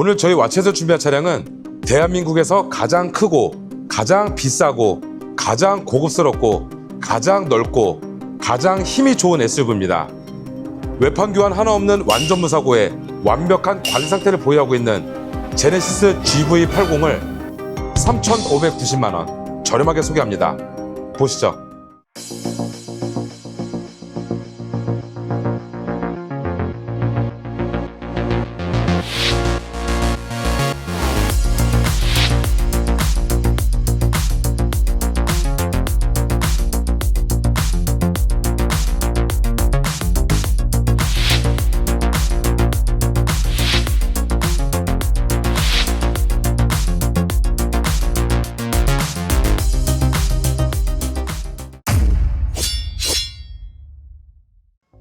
오늘 저희 와치에서 준비한 차량은 대한민국에서 가장 크고 가장 비싸고 가장 고급스럽고 가장 넓고 가장 힘이 좋은 SUV입니다. 외판 교환 하나 없는 완전 무사고에 완벽한 관리 상태를 보유하고 있는 제네시스 GV80을 3,590만 원 저렴하게 소개합니다. 보시죠.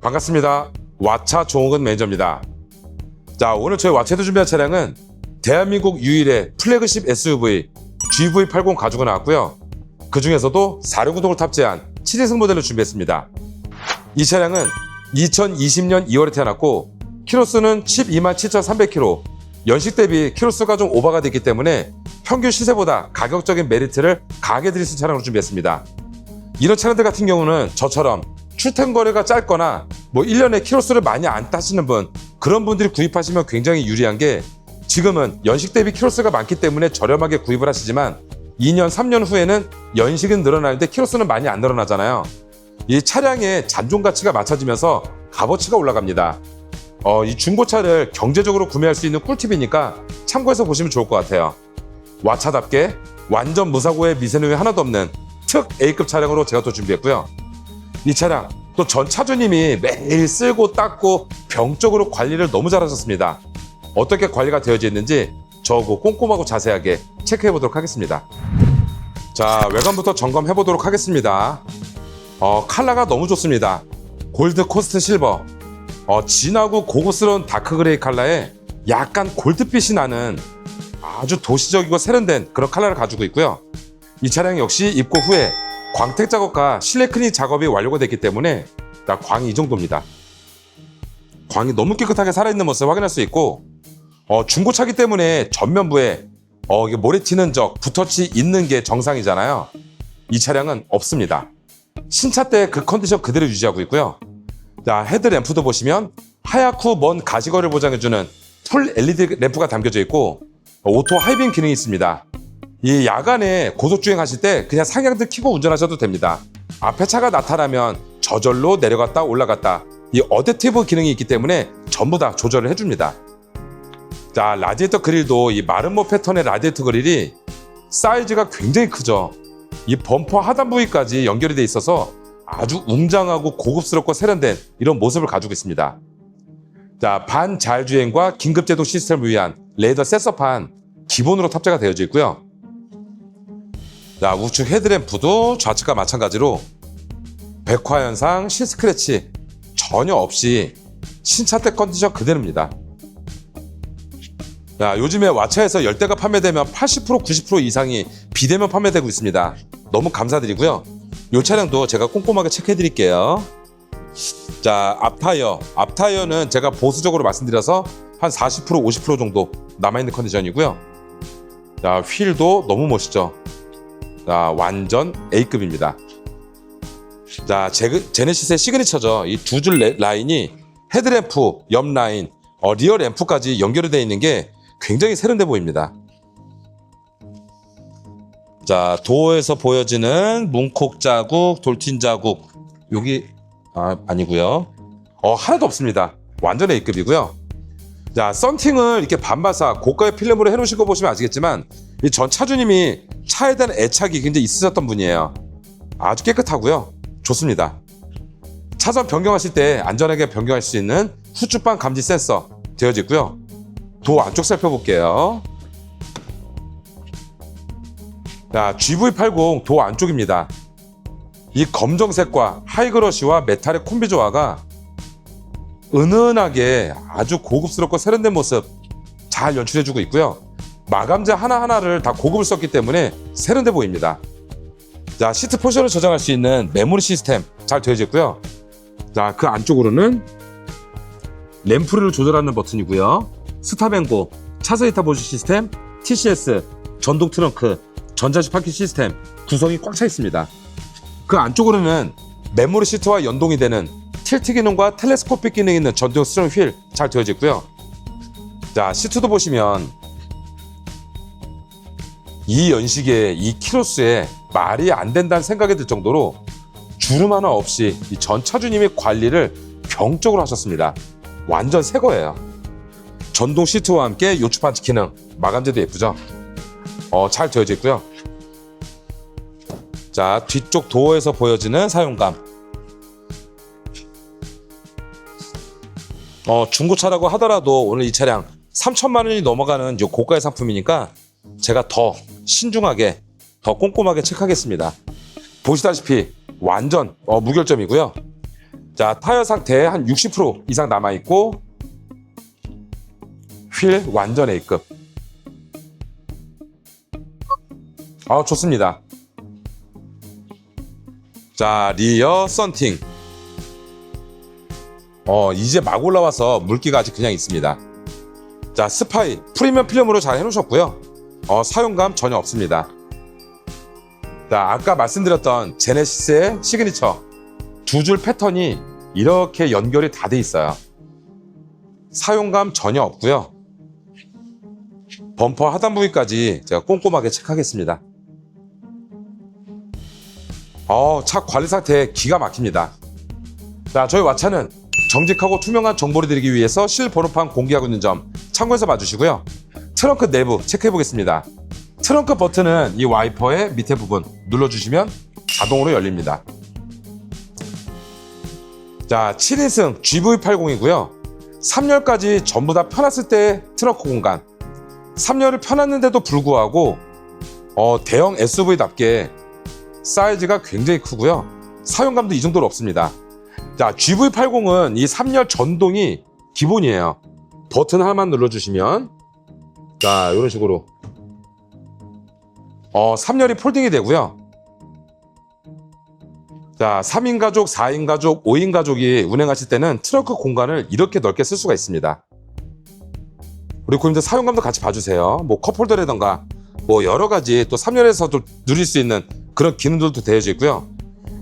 반갑습니다. 와차 종욱은 매니저입니다. 자, 오늘 저희 와차에서 준비한 차량은 대한민국 유일의 플래그십 SUV GV80 가지고 나왔고요. 그 중에서도 4륜구동을 탑재한 7인승 모델을 준비했습니다. 이 차량은 2020년 2월에 태어났고 키로수는 12만 7,300km, 연식 대비 키로수가 좀 오버가 됐기 때문에 평균 시세보다 가격적인 메리트를 강하게 드릴 수 있는 차량으로 준비했습니다. 이런 차량들 같은 경우는 저처럼 출퇴근 거리가 짧거나 뭐 1년에 키로수를 많이 안 타시는 분 그런 분들이 구입하시면 굉장히 유리한 게 지금은 연식 대비 키로수가 많기 때문에 저렴하게 구입을 하시지만 2년, 3년 후에는 연식은 늘어나는데 키로수는 많이 안 늘어나잖아요. 이 차량의 잔존 가치가 맞춰지면서 값어치가 올라갑니다. 어, 이 중고차를 경제적으로 구매할 수 있는 꿀팁이니까 참고해서 보시면 좋을 것 같아요. 와차답게 완전 무사고의 미세누이 하나도 없는 특 A급 차량으로 제가 또 준비했고요. 이 차량 또 전 차주님이 매일 쓸고 닦고 병적으로 관리를 너무 잘하셨습니다. 어떻게 관리가 되어져 있는지 저거 꼼꼼하고 자세하게 체크해 보도록 하겠습니다. 자 외관부터 점검해 보도록 하겠습니다. 어, 컬러가 너무 좋습니다. 골드 코스트 실버. 어, 진하고 고급스러운 다크 그레이 컬러에 약간 골드빛이 나는 아주 도시적이고 세련된 그런 컬러를 가지고 있고요. 이 차량 역시 입고 후에 광택 작업과 실내 클리닝 작업이 완료가 됐기 때문에 나 광이 이 정도입니다. 광이 너무 깨끗하게 살아있는 모습을 확인할 수 있고 어, 중고차기 때문에 전면부에 어, 이게 모래 튀는 적, 붓터치 있는 게 정상이잖아요. 이 차량은 없습니다. 신차 때 그 컨디션 그대로 유지하고 있고요. 자, 헤드램프도 보시면 하얗고 먼 가시거리를 보장해주는 풀 LED 램프가 담겨져 있고 오토 하이빔 기능이 있습니다. 이 야간에 고속주행 하실 때 그냥 상향등 켜고 운전하셔도 됩니다. 앞에 차가 나타나면 저절로 내려갔다 올라갔다 이 어댑티브 기능이 있기 때문에 전부 다 조절을 해줍니다. 자 라디에이터 그릴도 이 마름모 패턴의 라디에이터 그릴이 사이즈가 굉장히 크죠. 이 범퍼 하단 부위까지 연결이 돼 있어서 아주 웅장하고 고급스럽고 세련된 이런 모습을 가지고 있습니다. 자, 반자율주행과 긴급제동 시스템을 위한 레이더 센서판 기본으로 탑재가 되어져 있고요. 자, 우측 헤드램프도 좌측과 마찬가지로 백화 현상, 실스크래치 전혀 없이 신차 때 컨디션 그대로입니다. 자, 요즘에 와차에서 열대가 판매되면 80% 90% 이상이 비대면 판매되고 있습니다. 너무 감사드리고요. 이 차량도 제가 꼼꼼하게 체크해 드릴게요. 자, 앞타이어. 앞타이어는 제가 보수적으로 말씀드려서 한 40% 50% 정도 남아있는 컨디션이고요. 자, 휠도 너무 멋있죠. 자, 완전 A급입니다. 자, 제, 제네시스의 시그니처죠. 이 두 줄 라인이 헤드램프, 옆 라인, 어, 리어 램프까지 연결이 되어 있는 게 굉장히 세련돼 보입니다. 자, 도어에서 보여지는 문콕 자국, 돌틴 자국. 여기 아, 아니고요. 어, 하나도 없습니다. 완전 A급이고요. 자, 썬팅을 이렇게 반바사 고가의 필름으로 해 놓으신 거 보시면 아시겠지만 이 전 차주님이 차에 대한 애착이 굉장히 있으셨던 분이에요. 아주 깨끗하고요. 좋습니다. 차선 변경하실 때 안전하게 변경할 수 있는 후추방 감지 센서 되어져 있고요. 도어 안쪽 살펴볼게요. 자, GV80 도어 안쪽입니다. 이 검정색과 하이그러시와 메탈의 콤비 조화가 은은하게 아주 고급스럽고 세련된 모습 잘 연출해주고 있고요. 마감재 하나하나를 다 고급을 썼기 때문에 세련돼 보입니다. 자, 시트 포션을 저장할 수 있는 메모리 시스템 잘 되어져 있고요. 자, 그 안쪽으로는 램프를 조절하는 버튼이고요. 스탑 앤고, 차선 이타 보조 시스템, TCS, 전동 트렁크, 전자식 파킹 시스템 구성이 꽉 차 있습니다. 그 안쪽으로는 메모리 시트와 연동이 되는 틸트 기능과 텔레스코픽 기능이 있는 전동 스티어링 휠 잘 되어져 있고요. 자, 시트도 보시면 이 연식에 이 키로수에 말이 안 된다는 생각이 들 정도로 주름 하나 없이 이 전 차주님이 관리를 병적으로 하셨습니다. 완전 새 거예요. 전동 시트와 함께 요추 반치 기능, 마감재도 예쁘죠? 어, 잘 되어져 있고요. 자, 뒤쪽 도어에서 보여지는 사용감. 어, 중고차라고 하더라도 오늘 이 차량 3천만 원이 넘어가는 이 고가의 상품이니까 제가 더 신중하게, 더 꼼꼼하게 체크하겠습니다. 보시다시피 완전 어, 무결점이고요. 자, 타이어 상태 한60% 이상 남아 있고 휠 완전 A급. 아, 좋습니다. 자, 리어 썬팅. 어, 이제 막 올라와서 물기가 아직 그냥 있습니다. 자, 스파이 프리미엄 필름으로 잘 해놓으셨고요. 어, 사용감 전혀 없습니다. 자, 아까 말씀드렸던 제네시스의 시그니처 두 줄 패턴이 이렇게 연결이 다 돼 있어요. 사용감 전혀 없고요. 범퍼 하단 부위까지 제가 꼼꼼하게 체크하겠습니다. 어, 차 관리 상태 기가 막힙니다. 자, 저희 왓차는 정직하고 투명한 정보를 드리기 위해서 실번호판 공개하고 있는 점 참고해서 봐주시고요. 트렁크 내부 체크해 보겠습니다. 트렁크 버튼은 이 와이퍼의 밑에 부분 눌러주시면 자동으로 열립니다. 자, 7인승 GV80이고요. 3열까지 전부 다 펴놨을 때 트렁크 공간. 3열을 펴놨는데도 불구하고 어, 대형 SUV답게 사이즈가 굉장히 크고요. 사용감도 이 정도로 없습니다. 자, GV80은 이 3열 전동이 기본이에요. 버튼 하나만 눌러주시면 자, 이런 식으로 어, 3열이 폴딩이 되고요. 자, 3인 가족, 4인 가족, 5인 가족이 운행하실 때는 트렁크 공간을 이렇게 넓게 쓸 수가 있습니다. 우리 고객님들 사용감도 같이 봐주세요. 뭐 컵홀더라던가 뭐 여러 가지 또 3열에서도 누릴 수 있는 그런 기능들도 되어져 있고요.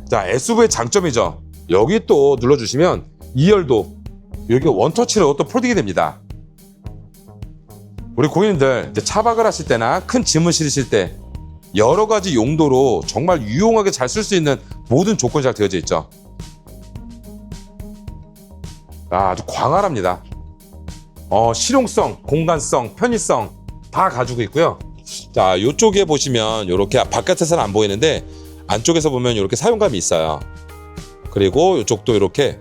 자, SUV의 장점이죠. 여기 또 눌러주시면 2열도 여기 원터치로 또 폴딩이 됩니다. 우리 고객님들 차박을 하실 때나 큰 짐을 실으실 때 여러 가지 용도로 정말 유용하게 잘 쓸 수 있는 모든 조건이 잘 되어져 있죠. 아, 아주 광활합니다. 어, 실용성, 공간성, 편의성 다 가지고 있고요. 자, 이쪽에 보시면 이렇게 바깥에서는 안 보이는데 안쪽에서 보면 이렇게 사용감이 있어요. 그리고 이쪽도 이렇게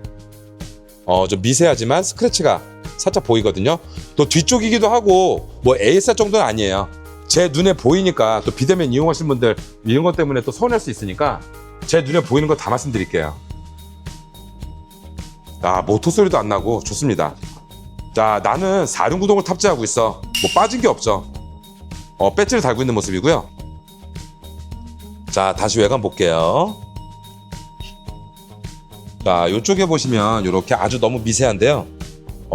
어, 좀 미세하지만 스크래치가 살짝 보이거든요. 또 뒤쪽이기도 하고 뭐 ASR 정도는 아니에요. 제 눈에 보이니까 또 비대면 이용하신 분들 이런 것 때문에 또 서운할 수 있으니까 제 눈에 보이는 거 다 말씀드릴게요. 아, 모터 소리도 안 나고 좋습니다. 자, 나는 4륜구동을 탑재하고 있어. 뭐 빠진 게 없죠. 어, 배지를 달고 있는 모습이고요. 자, 다시 외관 볼게요. 자, 이쪽에 보시면 이렇게 아주 너무 미세한데요.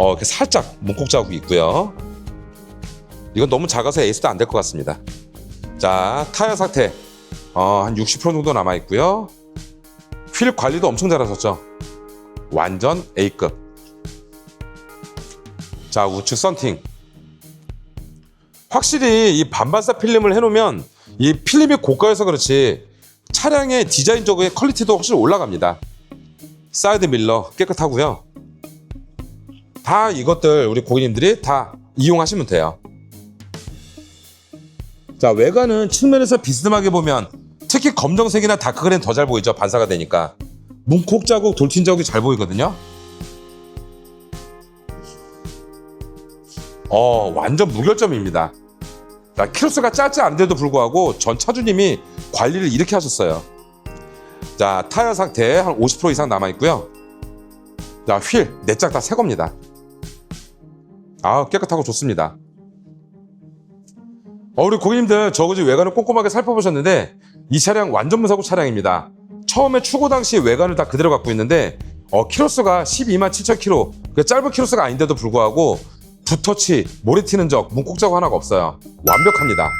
어, 이렇게 살짝 문콕 자국이 있고요. 이건 너무 작아서 에이스도 안 될 것 같습니다. 자, 타이어 상태. 어, 한 60% 정도 남아 있고요. 휠 관리도 엄청 잘하셨죠. 완전 A급. 자, 우측 썬팅. 확실히 이 반반사 필름을 해놓으면 이 필름이 고가여서 그렇지 차량의 디자인적인 퀄리티도 확실히 올라갑니다. 사이드 밀러 깨끗하고요. 다 이것들 우리 고객님들이 다 이용하시면 돼요. 자 외관은 측면에서 비스듬하게 보면 특히 검정색이나 다크그레는 더 잘 보이죠? 반사가 되니까. 문콕 자국 돌진 자국이 잘 보이거든요? 어 완전 무결점입니다. 자 키로수가 짧지 않은데도 불구하고 전 차주님이 관리를 이렇게 하셨어요. 자 타이어 상태 한 50% 이상 남아 있고요. 자 휠 네 짝 다 새 겁니다 아 깨끗하고 좋습니다 어, 우리 고객님들 저그지 외관을 꼼꼼하게 살펴보셨는데 이 차량 완전 무사고 차량입니다. 처음에 출고 당시 외관을 다 그대로 갖고 있는데 어, 키로수가 12만 7천 키로 그 짧은 키로수가 아닌데도 불구하고 붓터치, 모래 튀는 적, 문콕 자국 하나가 없어요. 완벽합니다.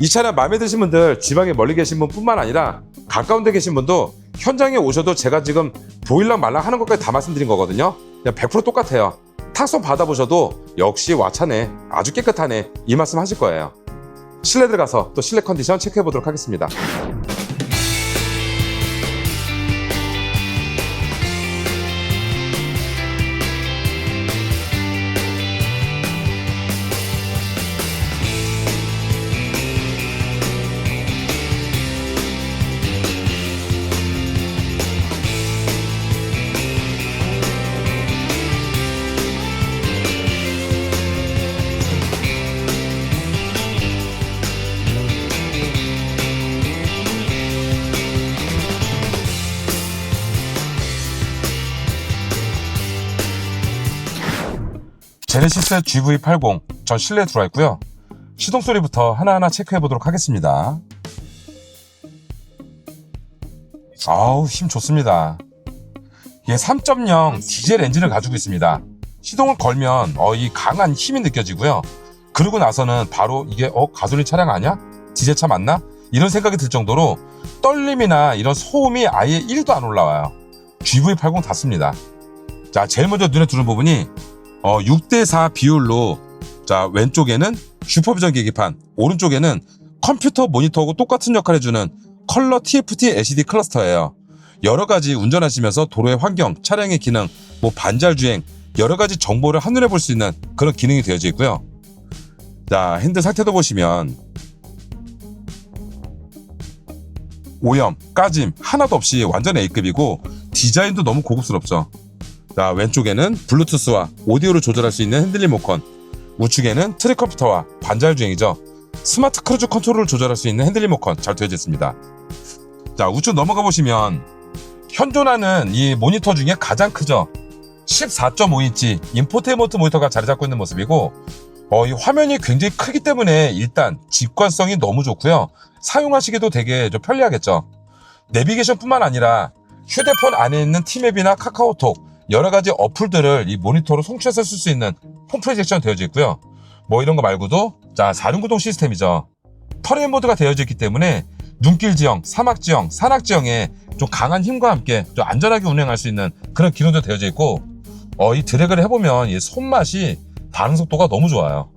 이 차량 마음에 드신 분들 지방에 멀리 계신 분뿐만 아니라 가까운 데 계신 분도 현장에 오셔도 제가 지금 보일랑 말랑 하는 것까지 다 말씀드린 거거든요. 그냥 100% 똑같아요. 탁송 받아보셔도 역시 와차네, 아주 깨끗하네 이 말씀 하실 거예요. 실내 들어가서 또 실내 컨디션 체크해 보도록 하겠습니다. 제네시스 GV80 전 실내에 들어와 있고요. 시동 소리부터 하나하나 체크해 보도록 하겠습니다. 아우 힘 좋습니다. 이게 3.0 디젤 엔진을 가지고 있습니다. 시동을 걸면 어, 이 강한 힘이 느껴지고요. 그러고 나서는 바로 이게 어 가솔린 차량 아니야? 디젤 차 맞나? 이런 생각이 들 정도로 떨림이나 이런 소음이 아예 1도 안 올라와요. GV80 닿습니다. 자, 제일 먼저 눈에 들어오는 부분이 어, 6대4 비율로 자 왼쪽에는 슈퍼비전 계기판 오른쪽에는 컴퓨터 모니터하고 똑같은 역할을 해주는 컬러 TFT LCD 클러스터예요. 여러 가지 운전하시면서 도로의 환경, 차량의 기능, 뭐 반잘 주행 여러 가지 정보를 한눈에 볼 수 있는 그런 기능이 되어져 있고요. 자 핸들 상태도 보시면 오염, 까짐 하나도 없이 완전 A급이고 디자인도 너무 고급스럽죠. 자, 왼쪽에는 블루투스와 오디오를 조절할 수 있는 핸들링 모컨, 우측에는 트랙 컴퓨터와 반자율 주행이죠. 스마트 크루즈 컨트롤을 조절할 수 있는 핸들링 모컨 잘 되어져 있습니다. 자, 우측 넘어가 보시면 현존하는 이 모니터 중에 가장 크죠. 14.5인치 인포테인먼트 모니터가 자리 잡고 있는 모습이고 어, 이 화면이 굉장히 크기 때문에 일단 직관성이 너무 좋고요. 사용하시기도 되게 좀 편리하겠죠. 내비게이션뿐만 아니라 휴대폰 안에 있는 티맵이나 카카오톡 여러 가지 어플들을 이 모니터로 송출해서 쓸 수 있는 폼 프로젝션 되어져 있고요. 뭐 이런 거 말고도 자 4륜 구동 시스템이죠. 터레인 모드가 되어져 있기 때문에 눈길 지형, 사막 지형, 산악 지형에 좀 강한 힘과 함께 좀 안전하게 운행할 수 있는 그런 기능도 되어져 있고 어, 이 드래그를 해보면 이 손맛이 반응 속도가 너무 좋아요.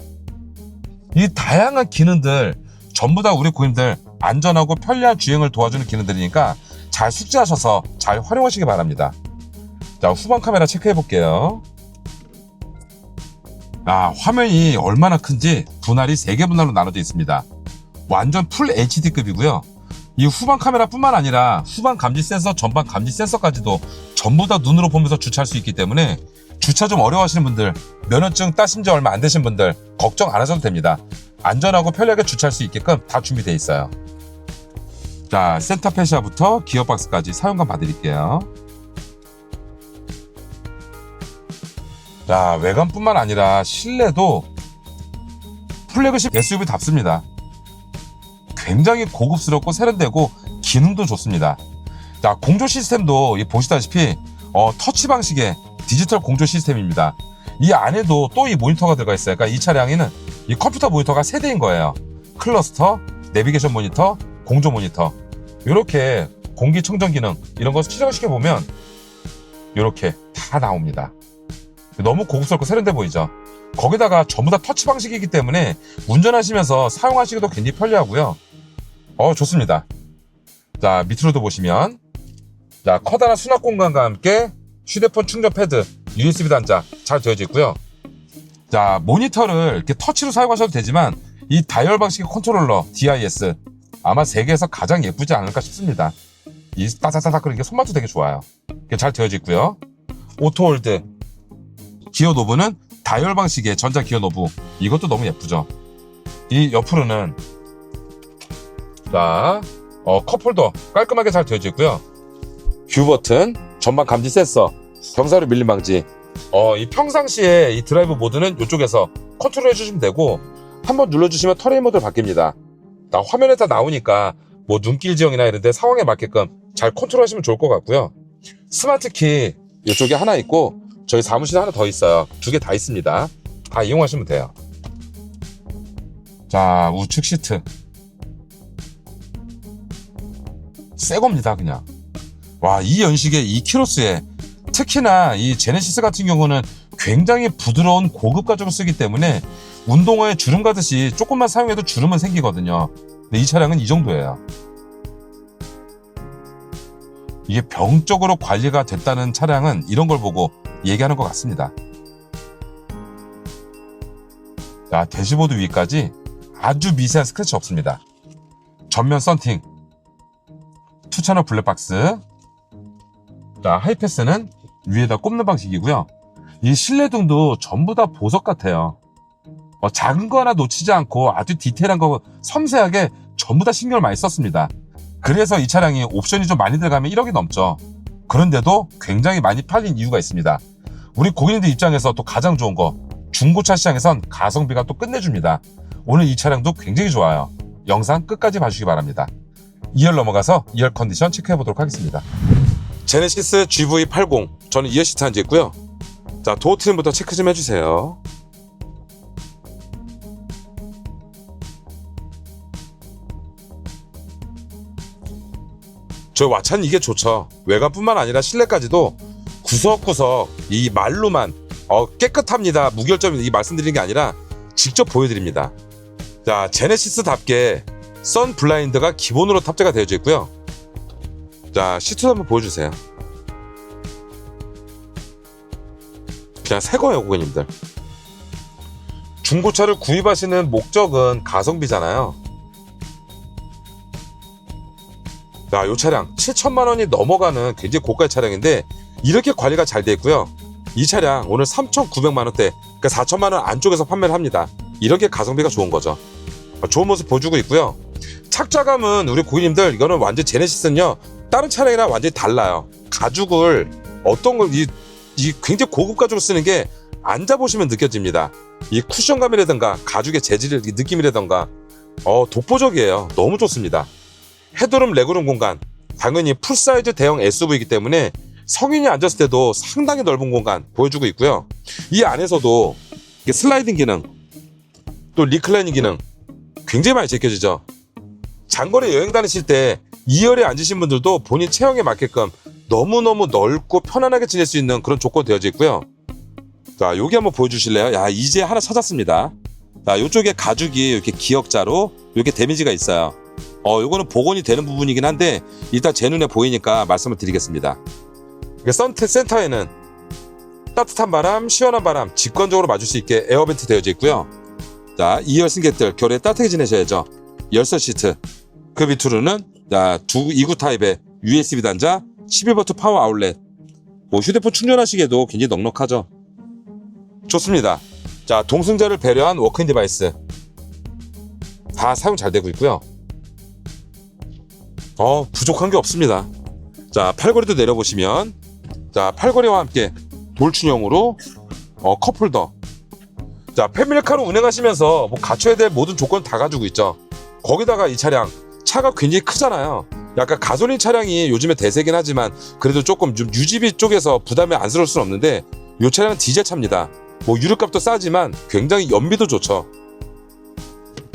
이 다양한 기능들 전부 다 우리 고객님들 안전하고 편리한 주행을 도와주는 기능들이니까 잘 숙지하셔서 잘 활용하시기 바랍니다. 자, 후방 카메라 체크해 볼게요. 아, 화면이 얼마나 큰지 분할이 3개 분할로 나눠져 있습니다. 완전 풀 HD급이고요. 이 후방 카메라뿐만 아니라 후방 감지 센서, 전방 감지 센서까지도 전부 다 눈으로 보면서 주차할 수 있기 때문에 주차 좀 어려워하시는 분들, 면허증 따신 지 얼마 안 되신 분들 걱정 안 하셔도 됩니다. 안전하고 편리하게 주차할 수 있게끔 다 준비되어 있어요. 자, 센터 페시아부터 기어박스까지 사용감 봐드릴게요. 자, 외관뿐만 아니라 실내도 플래그십 SUV답습니다. 굉장히 고급스럽고 세련되고 기능도 좋습니다. 자, 공조 시스템도 이 보시다시피 어, 터치 방식의 디지털 공조 시스템입니다. 이 안에도 또 이 모니터가 들어가 있어요. 그러니까 이 차량에는 이 컴퓨터 모니터가 세 대인 거예요. 클러스터, 내비게이션 모니터, 공조 모니터. 이렇게 공기청정 기능 이런 거 실행시켜 보면 이렇게 다 나옵니다. 너무 고급스럽고 세련돼 보이죠. 거기다가 전부 다 터치 방식이기 때문에 운전하시면서 사용하시기도 굉장히 편리하고요. 어 좋습니다. 자 밑으로도 보시면 자 커다란 수납 공간과 함께 휴대폰 충전 패드, USB 단자 잘 되어져 있고요. 자 모니터를 이렇게 터치로 사용하셔도 되지만 이 다이얼 방식의 컨트롤러 DIS 아마 세계에서 가장 예쁘지 않을까 싶습니다. 이 따사사삭 그리게 손맛도 되게 좋아요. 잘 되어져 있고요. 오토홀드 기어 노브는 다이얼 방식의 전자 기어 노브 이것도 너무 예쁘죠. 이 옆으로는 자 어, 컵홀더 깔끔하게 잘 되어져 있고요. 뷰 버튼, 전방 감지 센서, 경사로 밀림 방지. 어, 이 평상시에 이 드라이브 모드는 이쪽에서 컨트롤 해주시면 되고 한번 눌러주시면 터레인 모드로 바뀝니다. 나 화면에 다 나오니까 뭐 눈길 지형이나 이런데 상황에 맞게끔 잘 컨트롤하시면 좋을 것 같고요. 스마트 키 이쪽에 하나 있고 저희 사무실에 하나 더 있어요. 두 개 다 있습니다. 다 이용하시면 돼요. 자, 우측 시트. 새 겁니다, 그냥. 와, 이 연식에 이 키로수에 특히나 이 제네시스 같은 경우는 굉장히 부드러운 고급 가죽을 쓰기 때문에 운동화에 주름 가듯이 조금만 사용해도 주름은 생기거든요. 근데 이 차량은 이 정도예요. 이게 병적으로 관리가 됐다는 차량은 이런 걸 보고 얘기하는 것 같습니다. 자, 대시보드 위까지 아주 미세한 스크래치 없습니다. 전면 썬팅, 투채널 블랙박스, 자, 하이패스는 위에다 꼽는 방식이고요. 이 실내등도 전부 다 보석 같아요. 어, 작은 거 하나 놓치지 않고 아주 디테일한 거 섬세하게 전부 다 신경을 많이 썼습니다. 그래서 이 차량이 옵션이 좀 많이 들어가면 1억이 넘죠. 그런데도 굉장히 많이 팔린 이유가 있습니다. 우리 고객님들 입장에서 또 가장 좋은 거 중고차 시장에선 가성비가 또 끝내줍니다. 오늘 이 차량도 굉장히 좋아요. 영상 끝까지 봐주시기 바랍니다. 2열 넘어가서 2열 컨디션 체크해 보도록 하겠습니다. 제네시스 GV80 저는 2열 시트 앉아있고요. 자 도어 트림부터 체크 좀 해주세요. 저 와찬 이게 좋죠. 외관뿐만 아니라 실내까지도 구석구석 이 말로만 어, 깨끗합니다. 무결점 이 말씀드리는 게 아니라 직접 보여드립니다. 자 제네시스답게 선 블라인드가 기본으로 탑재가 되어져 있고요. 자 시트도 한번 보여주세요. 그냥 새 거예요, 고객님들. 중고차를 구입하시는 목적은 가성비잖아요. 자, 이 차량 7천만 원이 넘어가는 굉장히 고가의 차량인데 이렇게 관리가 잘 돼 있고요. 이 차량 오늘 3,900만 원대, 그러니까 4천만 원 안쪽에서 판매를 합니다. 이렇게 가성비가 좋은 거죠. 좋은 모습 보여주고 있고요. 착자감은 우리 고객님들 이거는 완전 제네시스는요 다른 차량이랑 완전히 달라요. 가죽을 어떤 걸 이 이 굉장히 고급 가죽을 쓰는 게 앉아보시면 느껴집니다. 이 쿠션감이라든가 가죽의 재질 이 느낌이라든가 어 독보적이에요. 너무 좋습니다. 헤드룸 레그룸 공간 당연히 풀사이즈 대형 SUV이기 때문에 성인이 앉았을 때도 상당히 넓은 공간 보여주고 있고요. 이 안에서도 슬라이딩 기능 또 리클라이닝 기능 굉장히 많이 제껴지죠. 장거리 여행 다니실 때 2열에 앉으신 분들도 본인 체형에 맞게끔 너무너무 넓고 편안하게 지낼 수 있는 그런 조건 되어져 있고요. 자, 여기 한번 보여주실래요? 야, 이제 하나 찾았습니다. 자, 이쪽에 가죽이 이렇게 기역자로 이렇게 데미지가 있어요. 어, 요거는 복원이 되는 부분이긴 한데 일단 제 눈에 보이니까 말씀을 드리겠습니다. 이게 선트 센터에는 따뜻한 바람, 시원한 바람 직관적으로 맞을 수 있게 에어벤트 되어져 있고요. 자, 2열 승객들 겨울에 따뜻하게 지내셔야죠. 열선 시트. 그 밑으로는 자, 두 2구 타입의 USB 단자, 11V 파워 아울렛. 뭐 휴대폰 충전하시기에도 굉장히 넉넉하죠. 좋습니다. 자, 동승자를 배려한 워크인 디바이스. 다 사용 잘 되고 있고요. 어, 부족한 게 없습니다. 자, 팔걸이도 내려보시면 자, 팔걸이와 함께 돌출형으로 어, 컵홀더. 자, 패밀리카로 운행하시면서 뭐 갖춰야 될 모든 조건 다 가지고 있죠. 거기다가 이 차량 차가 굉장히 크잖아요. 약간 가솔린 차량이 요즘에 대세긴 하지만 그래도 조금 좀 유지비 쪽에서 부담이 안스러울 수는 없는데 이 차량은 디젤 차입니다. 뭐 유류값도 싸지만 굉장히 연비도 좋죠.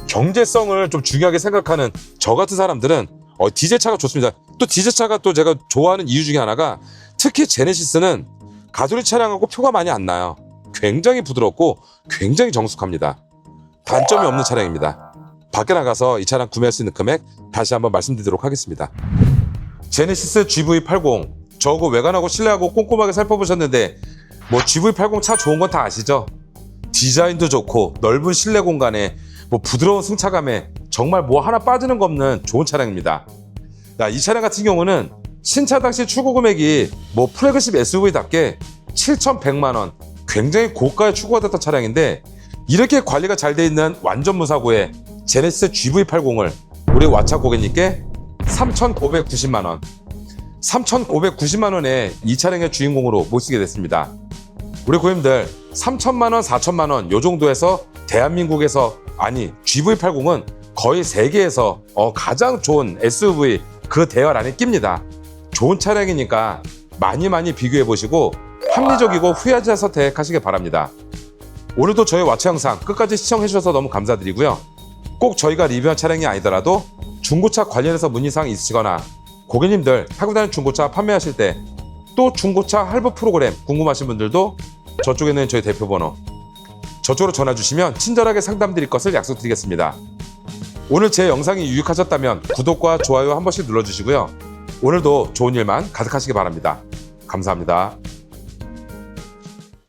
경제성을 좀 중요하게 생각하는 저 같은 사람들은 어, 디젤 차가 좋습니다. 또 디젤 차가 또 제가 좋아하는 이유 중에 하나가 특히 제네시스는 가솔린 차량하고 표가 많이 안 나요. 굉장히 부드럽고 굉장히 정숙합니다. 단점이 없는 차량입니다. 밖에 나가서 이 차량 구매할 수 있는 금액 다시 한번 말씀드리도록 하겠습니다. 제네시스 GV80 저거 외관하고 실내하고 꼼꼼하게 살펴보셨는데 뭐 GV80 차 좋은 건 다 아시죠? 디자인도 좋고 넓은 실내 공간에 뭐 부드러운 승차감에 정말 뭐 하나 빠지는 거 없는 좋은 차량입니다. 야, 이 차량 같은 경우는 신차 당시 출고 금액이 뭐 플래그십 SUV답게 7,100만 원 굉장히 고가의 출고가 됐던 차량인데 이렇게 관리가 잘 돼 있는 완전 무사고의 제네시스 GV80을 우리 와차 고객님께 3,590만 원 3,590만 원에 이 차량의 주인공으로 모시게 됐습니다. 우리 고객님들 3천만 원, 4천만 원 요 정도에서 대한민국에서 아니 GV80은 거의 세계에서 어, 가장 좋은 SUV 그 대열 안에 낍니다. 좋은 차량이니까 많이 많이 비교해 보시고 합리적이고 후회하지 않은 선택하시길 바랍니다. 오늘도 저희 와차 영상 끝까지 시청해 주셔서 너무 감사드리고요. 꼭 저희가 리뷰한 차량이 아니더라도 중고차 관련해서 문의사항 있으시거나 고객님들 타고 다니는 중고차 판매하실 때 또 중고차 할부 프로그램 궁금하신 분들도 저쪽에 있는 저희 대표 번호 저쪽으로 전화 주시면 친절하게 상담 드릴 것을 약속드리겠습니다. 오늘 제 영상이 유익하셨다면 구독과 좋아요 한 번씩 눌러주시고요. 오늘도 좋은 일만 가득하시기 바랍니다. 감사합니다.